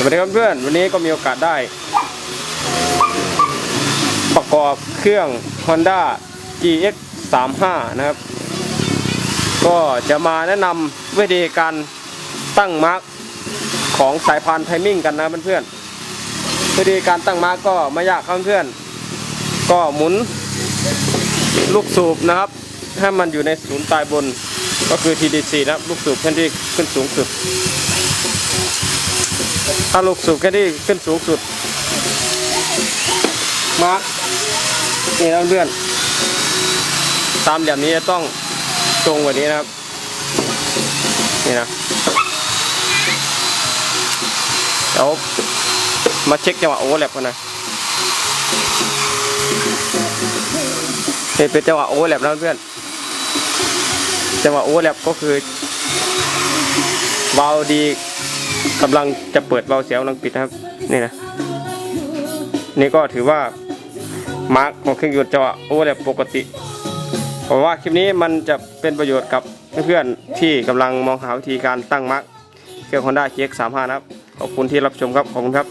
สวัสดีครับเพื่อนวันนี้ก็มีโอกาสได้ ประกอบเครื่อง Honda GX 35นะครับ ก็จะมาแนะนำวิธีการตั้งมาร์กของสายพานไทมิ่งกันนะเพื่อนๆวิธีการตั้งมาร์กก็ไม่ยากครับเพื่อนก็หมุนลูกสูบนะครับให้มันอยู่ในศูนย์ตายบนก็คือ TDC นะครับลูกสูบขึ้นที่ขึ้นสูงสุด ถ้าลูกสูบแค่ที่ขึ้นสูงสุด มาร์กนี่นะเพื่อนตามแบบนี้จะต้องตรงกว่านี้นะครับ นี่นะเดี๋ยวมาเช็คจังหวะโอเวอร์แลปกันนะเป็นจังหวะโอเวอร์แลปนะเพื่อนจังหวะโอเวอร์แลปก็คือเบาดี กำลังจะเปิดเบาเสียงกำลังปิดนะครับ นี่นะ นี่ก็ถือว่ามาร์กของเครื่องยนต์จะโอ้แบบปกติเพราะว่าคลิปนี้มันจะเป็นประโยชน์กับเพื่อนๆที่กำลังมองหาวิธีการตั้งมาร์กเครื่อง Honda GX35 นะครับ ขอบคุณที่รับชมครับ ขอบคุณครับ